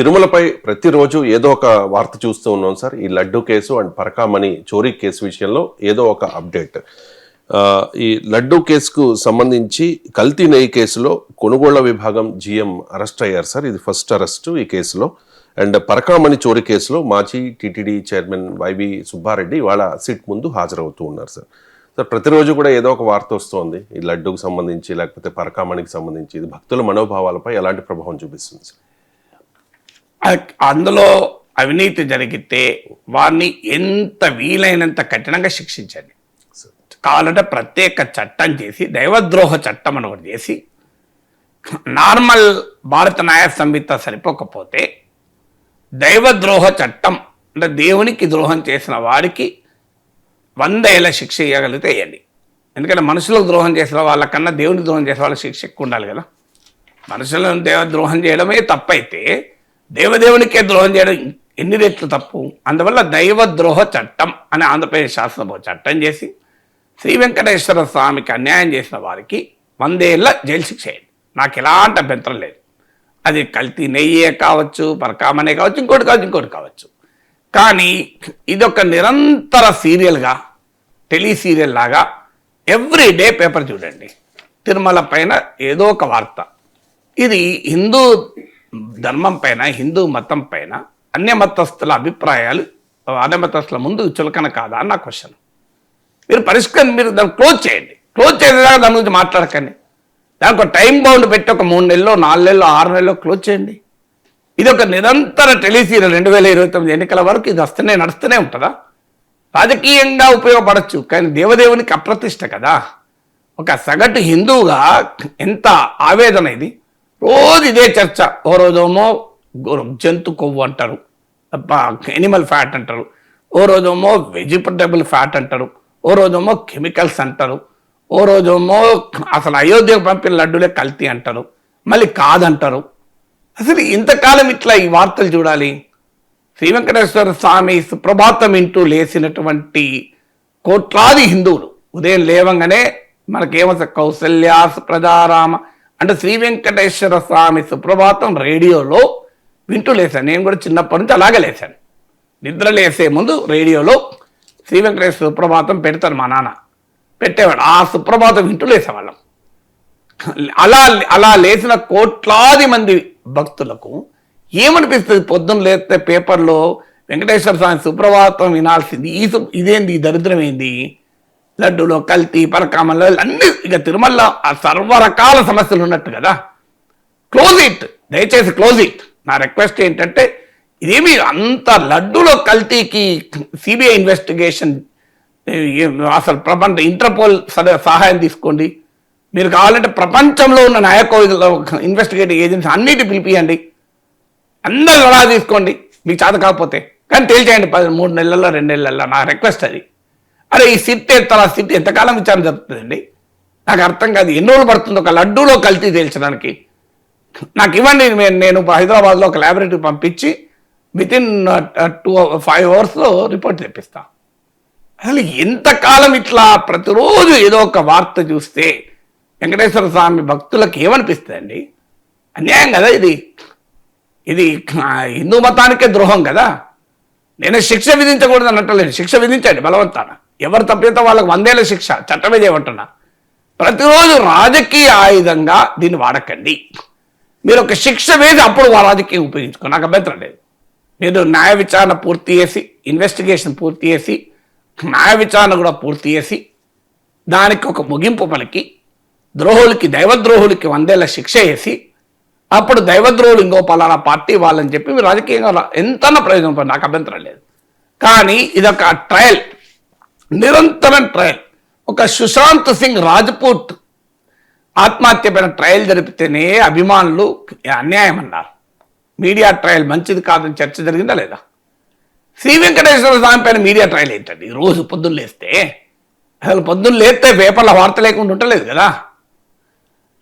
తిరుమలపై ప్రతిరోజు ఏదో ఒక వార్త చూస్తూ ఉన్నాం సార్. ఈ లడ్డు కేసు అండ్ పరకామణి చోరీ కేసు విషయంలో ఏదో ఒక అప్డేట్. ఈ లడ్డు కేసుకు సంబంధించి కల్తీ నెయ్యి కేసులో కొనుగోళ్ళ విభాగం జిఎం అరెస్ట్ అయ్యారు సార్. ఇది ఫస్ట్ అరెస్ట్ ఈ కేసులో. అండ్ పరకామణి చోరీ కేసులో మాజీ టీటీడీ చైర్మన్ వైవి సుబ్బారెడ్డి వాళ్ళ సిట్ ముందు హాజరవుతూ ఉన్నారు సార్. సార్ ప్రతిరోజు కూడా ఏదో ఒక వార్త వస్తుంది. ఈ లడ్డుకు సంబంధించి లేకపోతే పరకామణికి సంబంధించి. ఇది భక్తుల మనోభావాలపై ఎలాంటి ప్రభావం చూపిస్తుంది సార్? అందులో అవినీతి జరిగితే వారిని ఎంత వీలైనంత కఠినంగా శిక్షించండి. కావాలంటే ప్రత్యేక చట్టం చేసి దైవద్రోహ చట్టం అని ఒకటి చేసి నార్మల్ భారత న్యాయ సంహిత సరిపోకపోతే దైవద్రోహ చట్టం అంటే దేవునికి ద్రోహం చేసిన వారికి వంద ఏళ్ళ శిక్ష ఇవ్వగలిగితే వేయండి ఎందుకంటే మనుషులకు ద్రోహం చేసిన వాళ్ళకన్నా దేవునికి ద్రోహం చేసిన వాళ్ళకి శిక్ష ఎక్కువ ఉండాలి కదా. మనుషులను దేవ ద్రోహం చేయడమే తప్పైతే దేవదేవునికే ద్రోహం చేయడం ఎన్ని రెట్లు తప్పు? అందువల్ల దైవ ద్రోహ చట్టం అని ఆంధ్రప్రదేశ్ శాసనసభ చట్టం చేసి శ్రీ వెంకటేశ్వర స్వామికి అన్యాయం చేసిన వారికి వందేళ్ళ జైలు శిక్ష వేయండి నాకు ఎలాంటి అభ్యంతరం లేదు. అది కల్తీ నెయ్యే కావచ్చు పరకామనే కావచ్చు ఇంకోటి కావచ్చు ఇంకోటి కావచ్చు. కానీ ఇదొక నిరంతర సీరియల్గా టెలి సీరియల్ లాగా ఎవ్రీ డే పేపర్ చూడండి. తిరుమల పైన ఏదో ఒక వార్త. ఇది హిందూ ధర్మం పైన హిందూ మతం పైన అన్య మతస్థుల అభిప్రాయాలు అన్య మతస్థుల ముందు చులకన కాదా అని నా క్వశ్చన్ మీరు పరిష్కరణ మీరు దాన్ని క్లోజ్ చేయండి. క్లోజ్ చేసేదాకా దాని గురించి మాట్లాడకండి. దానికి ఒక టైం బౌండ్ పెట్టి ఒక మూడు నెలలో నాలుగు నెలలో ఆరు నెలలో క్లోజ్ చేయండి. ఇది ఒక నిరంతర టెలిసీరియల్ రెండు వేల ఇరవై తొమ్మిది ఎన్నికల వరకు ఇది వస్తూనే నడుస్తూనే ఉంటుందా? రాజకీయంగా ఉపయోగపడచ్చు కానీ దేవదేవునికి అప్రతిష్ట కదా. ఒక సగటు హిందువుగా ఎంత ఆవేదన ఇది? రోజు ఇదే చర్చ. ఓ రోజేమో జంతు కొవ్వు అంటారు. ఎనిమల్ ఫ్యాట్ అంటారు. ఓ రోజేమో వెజిటబుల్ ఫ్యాట్ అంటారు. ఓ రోజేమో కెమికల్స్ అంటారు. ఓ రోజేమో అసలు అయోధ్యకు పంపిన లడ్డులే కల్తీ అంటారు. మళ్ళీ కాదంటారు. అసలు ఇంతకాలం ఇట్లా ఈ వార్తలు చూడాలి? శ్రీ వెంకటేశ్వర స్వామి సుప్రభాతం ఇంటూ లేచినటువంటి కోట్లాది హిందువులు ఉదయం లేవంగానే మనకేమో కౌసల్య ప్రజారామ అంటే శ్రీ వెంకటేశ్వర స్వామి సుప్రభాతం రేడియోలో వింటూ లేశాను. నేను కూడా చిన్నప్పటి నుంచి అలాగే లేశాను. నిద్ర లేసే ముందు రేడియోలో శ్రీ వెంకటేశ్వర సుప్రభాతం పెడతాను మా నాన్న. పెట్టేవాడు ఆ సుప్రభాతం వింటూ లేసేవాళ్ళం. అలా అలా లేచిన కోట్లాది మంది భక్తులకు ఏమనిపిస్తుంది? పొద్దున్న లేస్తే పేపర్లో వెంకటేశ్వర స్వామి సుప్రభాతం వినాల్సింది. ఈ సు ఇదేంది? ఈ దరిద్రం ఏంది? లడ్డులో కల్తీ పరకామంలో అన్ని ఇక తిరుమల ఆ సర్వరకాల సమస్యలు ఉన్నట్టు కదా. క్లోజ్ ఇట్ దయచేసి క్లోజ్ ఇట్ నా రిక్వెస్ట్ ఏంటంటే ఇదేమి అంత లడ్డులో కల్తీకి సిబిఐ ఇన్వెస్టిగేషన్ అసలు ప్రపంచ ఇంటర్పోల్ సద- సహాయం తీసుకోండి. మీరు కావాలంటే ప్రపంచంలో ఉన్న నాయక ఇన్వెస్టిగేటివ్ ఏజెన్సీ అన్నిటి పిలిపియండి. అందరు అలా తీసుకోండి. మీకు చేత కాకపోతే. కానీ తేల్చేయండి పది మూడు నెలల్లో రెండు నెలల్లో. నా రిక్వెస్ట్ అది. అరే ఈ సిట్ తల సిట్ ఎంతకాలం విచారణ జరుగుతుందండి? నాకు అర్థం కాదు. ఎన్ని రోజులు పడుతుంది? ఒక లడ్డూలో కల్తీ తేల్చడానికి. నాకు ఇవ్వండి నేను నేను హైదరాబాద్లో ఒక ల్యాబొరేటరీ పంపించి విత్ ఇన్ టూ ఫైవ్ అవర్స్లో రిపోర్ట్ తెప్పిస్తా. అసలు ఎంతకాలం ఇట్లా ప్రతిరోజు ఏదో ఒక వార్త చూస్తే వెంకటేశ్వర స్వామి భక్తులకు ఏమనిపిస్తుందండి? అన్యాయం కదా ఇది. ఇది హిందూ మతానికే ద్రోహం కదా. నేను శిక్ష విధించకూడదు అన్నట్లేదు శిక్ష విధించండి బలవంతాన. ఎవరు తప్పితే వాళ్ళకి వందేళ్ళ శిక్ష చట్టమే చేయమంటున్నా. ప్రతిరోజు రాజకీయ ఆయుధంగా దీన్ని వాడకండి. మీరు ఒక శిక్ష వేసి అప్పుడు రాజకీయం ఉపయోగించుకో నాకు అభ్యంతరం లేదు. మీరు న్యాయ విచారణ పూర్తి చేసి ఇన్వెస్టిగేషన్ పూర్తి చేసి న్యాయ విచారణ కూడా పూర్తి చేసి దానికి ఒక ముగింపు పలికి ద్రోహులకి దైవద్రోహులకి వందేళ్ళ శిక్ష వేసి అప్పుడు దైవద్రోహులు ఇంకో పలానా పార్టీ వాళ్ళని చెప్పి మీరు రాజకీయంగా రా- ఎంతన్నా ప్రయోజనం నాకు అభ్యంతరం లేదు. కానీ ఇదొక ట్రయల్ నిరంతరం ట్రయల్ ఒక సుశాంత్ సింగ్ రాజ్పూట్ ఆత్మహత్య పైన ట్రయల్ జరిపితేనే అభిమానులు అన్యాయం అన్నారు. మీడియా ట్రయల్ మంచిది కాదని చర్చ జరిగిందా లేదా? శ్రీ వెంకటేశ్వర స్వామి పైన మీడియా ట్రయల్ ఏంటండి? రోజు పొద్దున్న లేస్తే అసలు పొద్దున్న లేస్తే పేపర్ల వార్త లేకుండా ఉండలేదు కదా?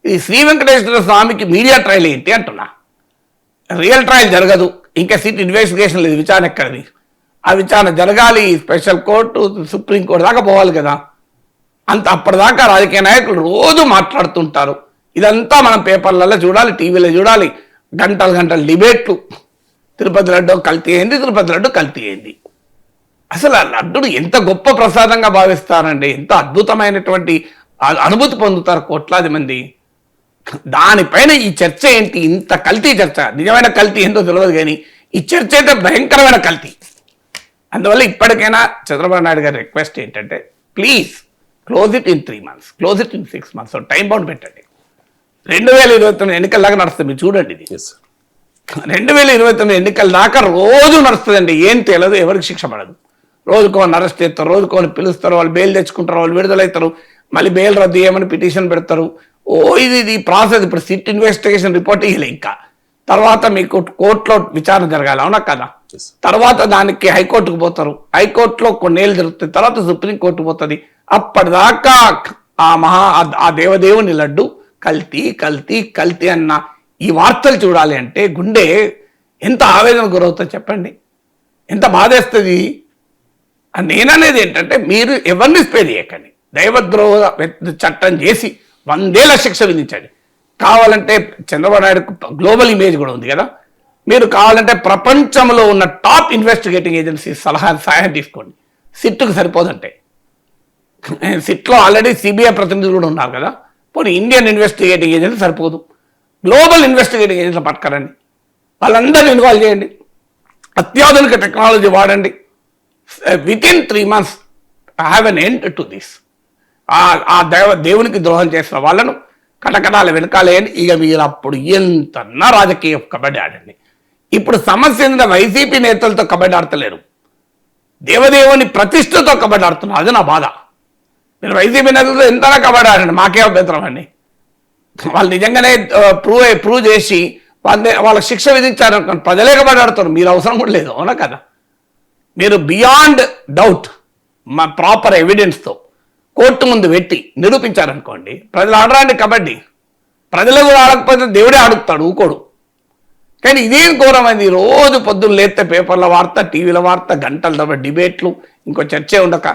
ఈ శ్రీ వెంకటేశ్వర స్వామికి మీడియా ట్రయల్ ఏంటి అంటున్నా? రియల్ ట్రయల్ జరగదు. ఇంకా సీట్ ఇన్వెస్టిగేషన్ లేదు. విచారణ ఎక్కడది? ఆ విచారణ జరగాలి. స్పెషల్ కోర్టు సుప్రీం కోర్టు దాకా పోవాలి కదా. అంత అప్పటిదాకా రాజకీయ నాయకులు రోజు మాట్లాడుతుంటారు. ఇదంతా మనం పేపర్లలో చూడాలి టీవీలో చూడాలి. గంటలు గంటలు డిబేట్లు. తిరుపతి లడ్డు కల్తీ అయింది తిరుపతి లడ్డు కల్తీ అయింది. అసలు ఆ లడ్డును ఎంత గొప్ప ప్రసాదంగా భావిస్తారండి. ఎంత అద్భుతమైనటువంటి అనుభూతి పొందుతారు కోట్లాది మంది. దానిపైన ఈ చర్చ ఏంటి? ఇంత కల్తీ చర్చ. నిజమైన కల్తీ ఏంటో తెలియదు కానీ ఈ చర్చ అయితే భయంకరమైన కల్తీ. అందువల్ల ఇప్పటికైనా చంద్రబాబు నాయుడు గారి రిక్వెస్ట్ ఏంటంటే please close it in three months close it in six months time bound పెట్టండి. రెండు వేల ఇరవై తొమ్మిది ఎన్నికల్లాగా నడుస్తుంది మీరు చూడండి ఇది. రెండు వేల ఇరవై తొమ్మిది ఎన్నికల దాకా రోజు నడుస్తుందండి ఏం తెలియదు ఎవరికి శిక్ష పడదు. రోజుకోని అరెస్ట్ చేస్తారు రోజుకోని పిలుస్తారు వాళ్ళు బెయిల్ తెచ్చుకుంటారు వాళ్ళు విడుదలవుతారు మళ్ళీ బెయిల్ రద్దు చేయమని పిటిషన్ పెడతారు. ఓ ఇది ఇది ప్రాసెస్ ఇప్పుడు సిట్ ఇన్వెస్టిగేషన్ రిపోర్ట్ ఇవ్వలే ఇంకా. తర్వాత మీకు కోర్టులో విచారణ జరగాలి అవునా కదా. తర్వాత దానికి హైకోర్టుకు పోతారు. హైకోర్టులో కొన్నేళ్ళు జరుగుతాయి. తర్వాత సుప్రీంకోర్టు పోతుంది. అప్పటిదాకా ఆ మహా ఆ- దేవదేవుని లడ్డు కల్తీ కల్తీ కల్తీ అన్న ఈ వార్తలు చూడాలి అంటే గుండె ఎంత ఆవేదన గురవుతుందో చెప్పండి. ఎంత బాధేస్తుంది? నేననేది ఏంటంటే మీరు ఎవరిని స్పేర్ చేయకండి. దైవద్రోహ వ్యక్తి చట్టం చేసి వందేళ్ళ శిక్ష విధించండి. కావాలంటే చంద్రబాబు నాయుడుకు గ్లోబల్ ఇమేజ్ కూడా ఉంది కదా. మీరు కావాలంటే ప్రపంచంలో ఉన్న టాప్ ఇన్వెస్టిగేటింగ్ ఏజెన్సీ సలహా సహాయం తీసుకోండి. సిట్టుకు సరిపోదంటే. సిట్లో ఆల్రెడీ సిబిఐ ప్రతినిధులు కూడా ఉన్నారు కదా. పోనీ ఇండియన్ ఇన్వెస్టిగేటింగ్ ఏజెన్సీ సరిపోదు. గ్లోబల్ ఇన్వెస్టిగేటింగ్ ఏజెన్సీ పట్టుకరండి. వాళ్ళందరినీ ఇన్వాల్వ్ చేయండి. అత్యాధునిక టెక్నాలజీ వాడండి. Within three months have an end to this ఆ దైవ దేవునికి ద్రోహం చేసిన వాళ్ళను కటకటాల వెనకాలేయండి. ఇక మీరు అప్పుడు ఎంతన్నా రాజకీయ కబడ్డీ ఆడండి. ఇప్పుడు సమస్య ఏంటంటే వైసీపీ నేతలతో కబడ్డీ ఆడతలేరు. దేవదేవుని ప్రతిష్టతో కబడ్డీ ఆడుతున్నారు. అది నా బాధ. మీరు వైసీపీ నేతలతో ఎంతలా కబడ్డీ ఆడండి మాకే అభ్యంతరం అండి. వాళ్ళు నిజంగానే ప్రూవ్ ప్రూవ్ చేసి వాళ్ళని వాళ్ళకి శిక్ష విధించారు ప్రజలే కబడ్డీ ఆడుతారు. మీరు అవసరం కూడా లేదు. అవునా కదా? మీరు బియాండ్ డౌట్ మా ప్రాపర్ ఎవిడెన్స్తో కోర్టు ముందు పెట్టి నిరూపించారనుకోండి ప్రజలు ఆడరాండి కబడ్డీ. ప్రజలు కూడా ఆడకపోతే దేవుడే ఆడుతాడు ఊకోడు. కానీ ఇదేం ఘోరమైంది. రోజు పొద్దున్న లేస్తే పేపర్ల వార్త టీవీల వార్త గంటల తరబడి డిబేట్లు ఇంకో చర్చే ఉండక.